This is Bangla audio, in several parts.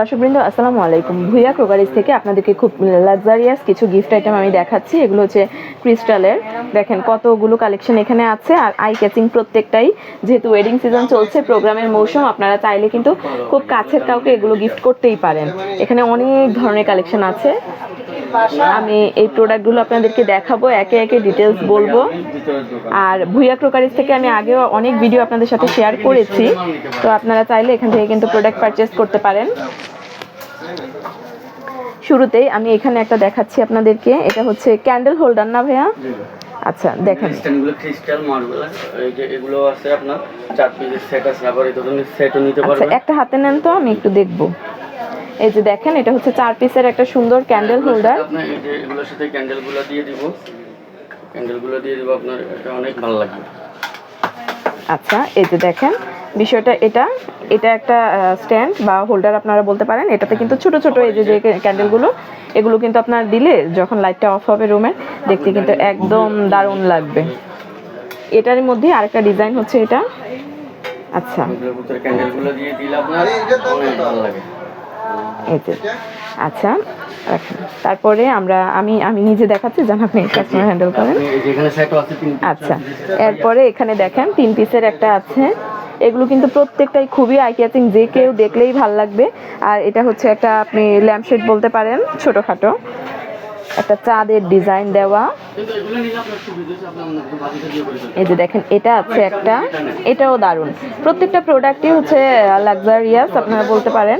দর্শকবৃন্দ, আসসালামু আলাইকুম। ভুইয়া ক্রোকারিজ থেকে আপনাদেরকে খুব লাক্সারিয়াস কিছু গিফট আইটেম আমি দেখাচ্ছি। এগুলো হচ্ছে ক্রিস্টালের দেখেন কতগুলো কালেকশন এখানে আছে আর আই ক্যাচিং প্রত্যেকটাই। যেহেতু ওয়েডিং সিজন চলছে, প্রোগ্রামের মৌসুম, আপনারা চাইলে কিন্তু খুব কাছের কাউকে এগুলো গিফট করতেই পারেন। এখানে অনেক ধরনের কালেকশন আছে। আমি এই প্রোডাক্টগুলো আপনাদেরকে দেখাবো একে একে ডিটেলস বলব। আর ভুইয়া ক্রোকারিজ থেকে আমি আগেও অনেক ভিডিও আপনাদের সাথে শেয়ার করেছি। তো আপনারা চাইলে এখান থেকে কিন্তু প্রোডাক্ট পারচেস করতে পারেন। শুরুতেই আমি এখানে একটা দেখাচ্ছি আপনাদেরকে। এটা হচ্ছে ক্যান্ডেল হোল্ডার না ভাইয়া? আচ্ছা দেখেন। ক্রিস্টালগুলো ক্রিস্টাল মার্বেল এই যে এগুলো আছে আপনার চার পিসের সেট আছে আবার এই ধরনের সেটও নিতে আচ্ছা পারবেন। একটা হাতে নেন তো আমি একটু দেখব। এই যে দেখেন এটা হচ্ছে চার পিসের একটা সুন্দর ক্যান্ডেল হোল্ডার এগুলোর সাথে ক্যান্ডেলগুলো দিয়ে দিব। ক্যান্ডেলগুলো দিয়ে দিব আপনার এটা অনেক ভালো লাগবে আচ্ছা এই যে দেখেন বিষয়টা এটা। এটা একটা স্ট্যান্ড বা হোল্ডার আপনারা বলতে পারেন। এটাতে কিন্তু ছোট ছোট এই যে যে ক্যান্ডেলগুলো এগুলো কিন্তু আপনার দিলে যখন লাইটটা অফ হবে রুমের দেখতে কিন্তু একদম দারুণ লাগবে। এটার মধ্যে আরেকটা ডিজাইন হচ্ছে এটা। আচ্ছা। ক্যান্ডেলগুলো দিয়ে দিলে আপনার ভালো লাগে। এই যে আচ্ছা রাখেন। তারপরে আমরা আমি আমি নিজে দেখাচ্ছি যেন আপনি কাস্টমার হ্যান্ডেল করেন। আচ্ছা এরপরে এখানে দেখেন তিন পিসের একটা আছে। এগুলো কিন্তু প্রত্যেকটাই খুবই আই ক্যাচিং যে কেউ দেখলেই ভালো লাগবে। আর এটা হচ্ছে একটা আপনি ল্যাম্পশেড বলতে পারেন ছোটোখাটো। একটা চাঁদের ডিজাইন দেওয়া। এই যে দেখেন, এটা আছে একটা। এটাও দারুণ। প্রত্যেকটা প্রোডাক্টই হচ্ছে লাক্সারিয়াস আপনারা বলতে পারেন।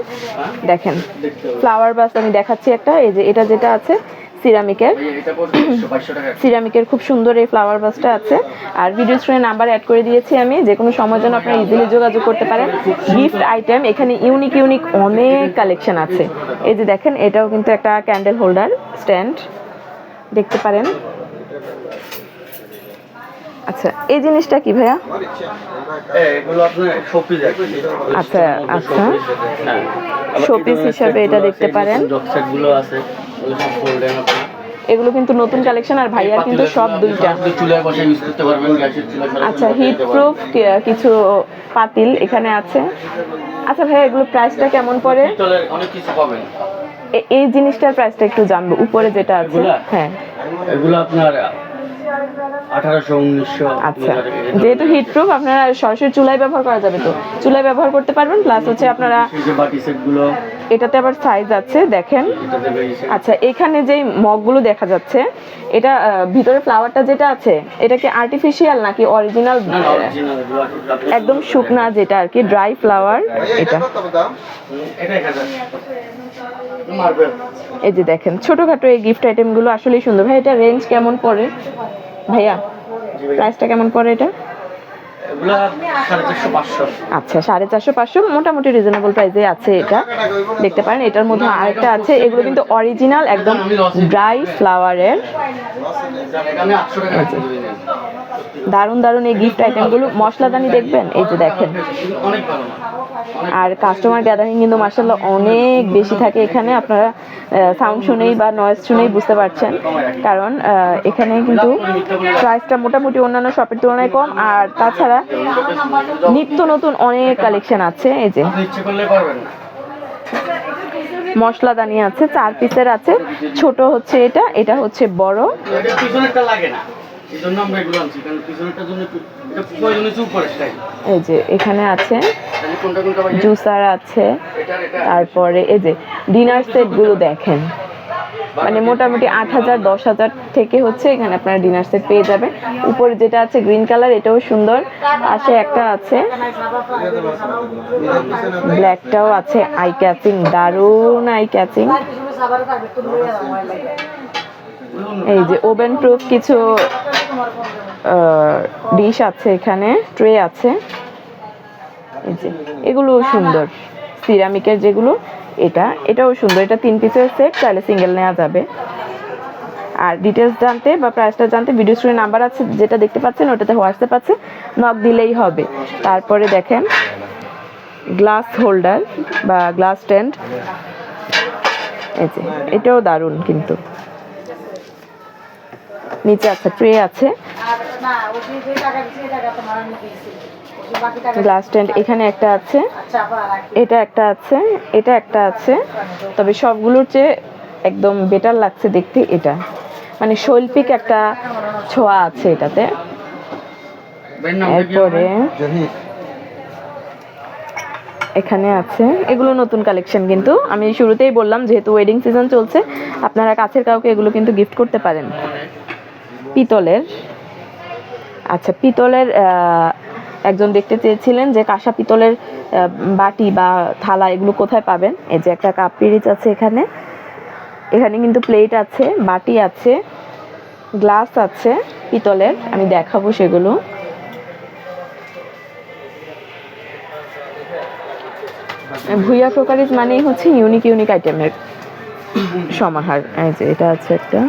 দেখেন ফ্লাওয়ার বাস আমি দেখাচ্ছি একটা। এই যে, এটা যেটা আছে সিরামিকের। সিরামিকের খুব সুন্দর এই ফ্লাওয়ার বাসটা আছে। আর ভিডিও স্ক্রিনে নাম্বার অ্যাড করে দিয়েছি আমি যে কোনো সময় জন্য আপনারা ইজিলি যোগাযোগ করতে পারেন। গিফট আইটেম এখানে ইউনিক ইউনিক অনেক কালেকশন আছে। এই যে দেখেন এটাও কিন্তু একটা ক্যান্ডেল হোল্ডার স্ট্যান্ড দেখতে পারেন। আচ্ছা এই জিনিসটা কি ভাইয়া? হ্যাঁ, এগুলো আপনার শোপিস আচ্ছা, আচ্ছা। Showpiece হিসাবে এটা দেখতে পারেন। এগুলো কিন্তু নতুন কালেকশন আর ভাইয়ার কিন্তু সব দুইটা। আচ্ছা হিট প্রুফ কিছু পাতিল এখানে আছে। আচ্ছা ভাইয়া এগুলো প্রাইসটা কেমন পড়ে? অনেক কিছু পাবেন। এ- এই জিনিসটার প্রাইসটা একটু জানব উপরে যেটা আছে। হ্যাঁ। এগুলো আপনার আচ্ছা। যেহেতু হিট প্রুফ আপনারা সরাসরি চুলাই ব্যবহার করা যাবে তো। চুলাই ব্যবহার করতে পারবেন প্লাস হচ্ছে আপনারা বাটি সেটগুলো এটাতে আবার সাইজ আছে দেখেন। আচ্ছা এখানে যেই মগগুলো দেখা যাচ্ছে এটা ভিতরে ফ্লাওয়ারটা যেটা আছে এটা কি আর্টিফিশিয়াল নাকি অরিজিনাল একদম শুকনা যেটা আর কি ড্রাই ফ্লাওয়ার এটা। এই যে দেখেন ছোটখাটো এই গিফট আইটেমগুলো আসলেই সুন্দর। ভাই এটা রেঞ্জ কেমন পড়ে? ভাইয়া প্রাইসটা কেমন পড়ে এটা এগুলা সাড়ে চারশো পাঁচশো আচ্ছা সাড়ে চারশো, পাঁচশো মোটামুটি রিজনেবল প্রাইসে আছে এটা। দেখতে পারেন, এটার মধ্যে আরেকটা আছে, এগুলো কিন্তু অরিজিনাল একদম ড্রাই ফ্লাওয়ারের দারুণ দারুণ এই গিফট আইটেমগুলো মশলাদানি দেখবেন? এই যে দেখেন। আর কাস্টমার গ্যাদারিং কিন্তু মার্শাল্লাহ অনেক বেশি থাকে এখানে। আপনারা সাউন্ড শুনেই বা নয়েজ শুনেই বুঝতে পারছেন। কারণ এখানে কিন্তু প্রাইসটা মোটামুটি অন্যান্য শপের তুলনায় কম। আর তাছাড়া নিত্য নতুন অনেক কালেকশন আছে। এই যে আপনি ইচ্ছে করলে পারবেন না মশলাদানি আছে, চার পিসের আছে। ছোট হচ্ছে এটা এটা হচ্ছে বড়। লাগে না এই যে এখানে আছে জুসার আছে তারপরে এই যে ডিনার সেটগুলো দেখেন। মানে মোটামুটি আট হাজার দশ হাজার থেকে হচ্ছে এখানে আপনারা ডিনার সেট পেয়ে যাবেন। উপরে যেটা আছে গ্রিন কালার এটাও সুন্দর। পাশে একটা আছে ব্ল্যাকটাও আছে আই ক্যাচিং দারুণ আই ক্যাচিং এই যে ওভেন প্রুফ কিছু ডিশ আছে এখানে ট্রে আছে। এই যে এগুলো সুন্দর। সিরামিকের যেগুলো, এটা, এটাও সুন্দর। এটা তিন পিসের সেট চাইলে সিঙ্গেল নেওয়া যাবে। আর ডিটেলস জানতে বা প্রাইসটা জানতে ভিডিও স্ক্রিনে নাম্বার আছে, যেটা দেখতে পাচ্ছেন, ওটাতে হোয়াটসঅ্যাপ আছে। নক দিলেই হবে। তারপরে দেখেন গ্লাস হোল্ডার বা গ্লাস স্ট্যান্ড এই যে, এটাও দারুণ কিন্তু নিচে আছে ট্রে আছে আর না ওই যে যে টাকা দিচ্ছে এই টাকা তোমার আমি দিয়েছি গ্লাস স্ট্যান্ড এখানে একটা আছে। এটা একটা আছে এটা একটা আছে। তবে সবগুলোর চেয়ে একদম বেটার লাগছে দেখতে এটা। মানে শৈল্পিক একটা ছোঁয়া আছে এটাতে? এরপরে এখানে আছে। এগুলো নতুন কালেকশন কিন্তু। আমি শুরুতেই বললাম যেহেতু ওয়েডিং সিজন চলছে আপনারা কাছের কাউকে এগুলো কিন্তু গিফট করতে পারেন। পিতলের আচ্ছা পিতলের একজন দেখতে চেয়েছিলেন যে কাঁসা পিতলের বাটি বা থালা এগুলো কোথায় পাবেন? এই যে একটা কাপ পিরিচ আছে এখানে। এখানে কিন্তু প্লেট আছে, বাটি আছে, গ্লাস আছে পিতলের। আমি দেখাবো সেগুলো। ভুইয়া ক্রোকারিজ মানেই হচ্ছে ইউনিক ইউনিক আইটেমের সমাহার। এই যে এটা আছে একটা।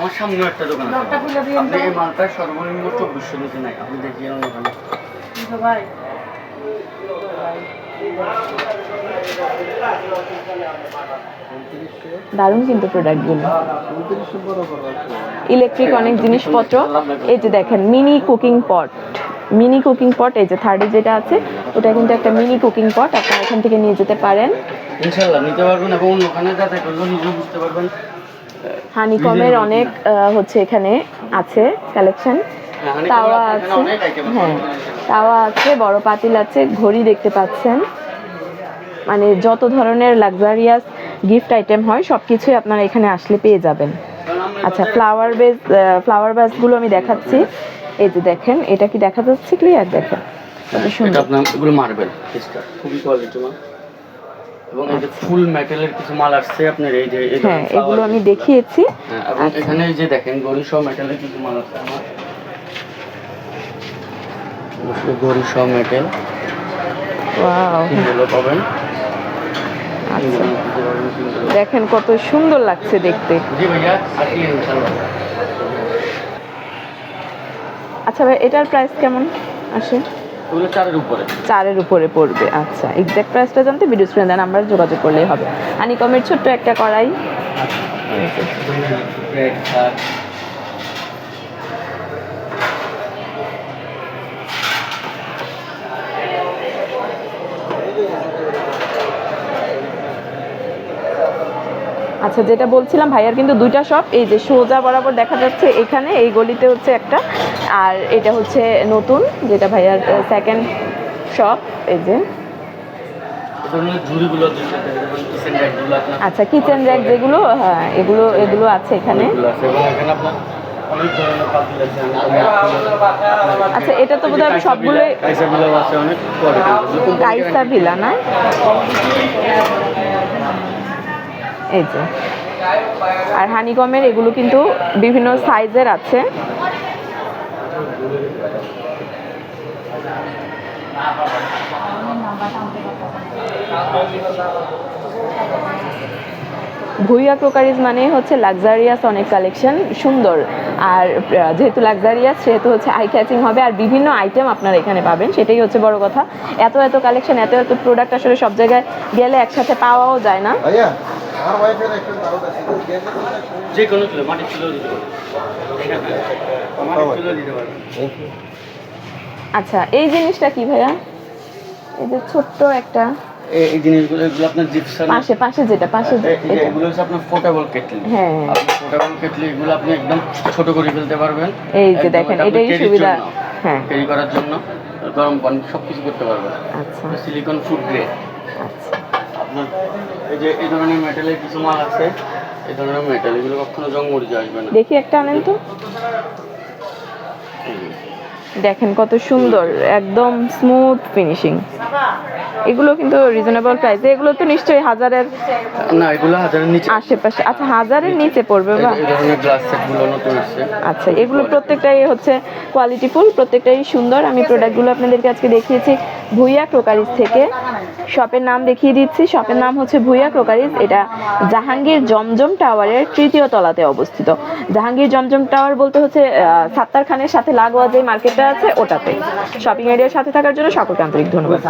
আমার সামনেও একটা দোকান আছে। আপনি এই মালটা সর্বনিম্ন চব্বিশশো নিচে নাই আপনি দেখিয়ে নেন ওখানে। দারুণ কিন্তু প্রোডাক্টগুলো ইলেকট্রিক অনেক জিনিসপত্র। এই যে দেখেন mini cooking pot mini cooking pot এই যে থার্ডে যেটা আছে ওটা কিন্তু একটা মিনি কুকিং পট আপনারা এখান থেকে নিয়ে যেতে পারেন। ইনশাল্লাহ নিতে পারবেন এবং অন্য করলেও নিজেও বুঝতে পারবেন। হানিকমের অনেক হচ্ছে এখানে আছে কালেকশন হ্যাঁ, তাওয়া আছে। হ্যাঁ তাওয়া আছে বড় পাতিল আছে ঘড়ি দেখতে পাচ্ছেন। মানে যত ধরনের লাক্সারিয়াস গিফট আইটেম হয় সব কিছুই আপনারা এখানে আসলে পেয়ে যাবেন। আচ্ছা ফ্লাওয়ার বেস ফ্লাওয়ার বেসগুলো আমি দেখাচ্ছি। এই যে দেখেন এটা কি দেখা যাচ্ছে? ক্লিয়ার দেখেন। কত এটা সুন্দর। আপনার এগুলো মার্বেল খুবই কোয়ালিটি মাল এবং এই যে ফুল মেটালের কিছু মাল আসছে আপনার এই যে আচ্ছা। হ্যাঁ এগুলো আমি দেখিয়েছি। হ্যাঁ, এবং এখানে এই যে দেখেন গড়ি সহ মেটালের কিছু মাল আছে আমার। গড়ি সহ মেটাল ওয়াও। এগুলো পাবেন। আচ্ছা। দেখেন কত সুন্দর লাগছে দেখতে। জি ভাইয়া আচ্ছা ভাই এটার প্রাইস কেমন আসে? এগুলো চারের উপরে। চারের উপরে পড়বে আচ্ছা। এক্স্যাক্ট প্রাইসটা জানতে ভিডিও স্ক্রিনে দেন আমরা যোগাযোগ করলেই হবে। হানিকমের ছোট্ট একটা কড়াই এই যে। Red card. আচ্ছা যেটা বলছিলাম ভাইয়ার কিন্তু দুইটা শপ এই যে সোজা বরাবর দেখা যাচ্ছে এখানে এই গলিতে হচ্ছে একটা আর এটা হচ্ছে নতুন যেটা ভাইয়ার সেকেন্ড শপ এই যে। আচ্ছা কিচেন র্যাক যেগুলো হ্যাঁ এগুলো এগুলো আছে এখানে। অনেকগুলো আছে এবং এখানে আপনার অনেক ধরনের পাতিল আছে অনেক- আচ্ছা এটা তো বোধহয় কাইসা সবগুলোই কাইসা ভিলা আছে কাইসা ভিলা না? এই যে। আর হানিকমের এগুলো কিন্তু বিভিন্ন সাইজের আছে। ভুইয়া ক্রোকারিজ মানে হচ্ছে লাক্সারিয়াস অনেক কালেকশন সুন্দর। আর যেহেতু লাক্সারিয়াস সেহেতু হচ্ছে আই ক্যাচিং হবে। আর বিভিন্ন আইটেম আপনারা এখানে পাবেন, সেটাই হচ্ছে বড় কথা। এত এত কালেকশন এত এত প্রোডাক্ট আসলে সব জায়গায় গেলে একসাথে পাওয়াও যায় না। যে কোনো ছিল মাটির ছিল দিতে পারবেন মাটির ছিল দিতে পারবেন আচ্ছা এই জিনিসটা কি ভাইয়া? এই যে ছোট্ট একটা এই জিনিসগুলো এগুলো আপনার জিপসান পাশে পাশে যেটা পাশে এগুলো হচ্ছে আপনার পোর্টেবল কেটলি হ্যাঁ। পোর্টেবল কেটলি এগুলো আপনি একদম ছোট করে ফেলতে পারবেন। এই যে দেখেন এটাই সুবিধা। হ্যাঁ। ক্যারি করার জন্য গরম পানি সব কিছু করতে পারবেন। আচ্ছা। সিলিকন ফুড গ্রেড আচ্ছা। আপনার এই যে, এই ধরনের মেটালের কিছু মাল আছে। এই ধরনের মেটাল এগুলো কখনো জং মরিচে আসবে না। দেখি একটা আনেন তো। দেখেন কত সুন্দর, একদম স্মুথ ফিনিশিং এগুলো কিন্তু রিজনেবল প্রাইস এগুলো তো নিশ্চয়ই হাজারের না এগুলো হাজারের নিচে। আশেপাশে। আচ্ছা হাজারের নিচে পড়বে বা গ্লাস সেটগুলো নতুন আসছে আচ্ছা এগুলো প্রত্যেকটাই হচ্ছে কোয়ালিটিফুল প্রত্যেকটাই সুন্দর। আমি প্রোডাক্টগুলো আপনাদেরকে আজকে দেখিয়েছি ভুইয়া ক্রোকারিজ থেকে। শপের নাম দেখিয়ে দিচ্ছি। শপের নাম হচ্ছে ভুইয়া ক্রোকারিজ এটা জাহাঙ্গীর জমজম টাওয়ারের তৃতীয় তলাতে অবস্থিত। জাহাঙ্গীর জমজম টাওয়ার বলতে হচ্ছে সাত্তার খানের সাথে লাগোয়া যে মার্কেটটা আছে ওটাতে। শপিং এরিয়ার সাথে থাকার জন্য সকলকে আন্তরিক ধন্যবাদ।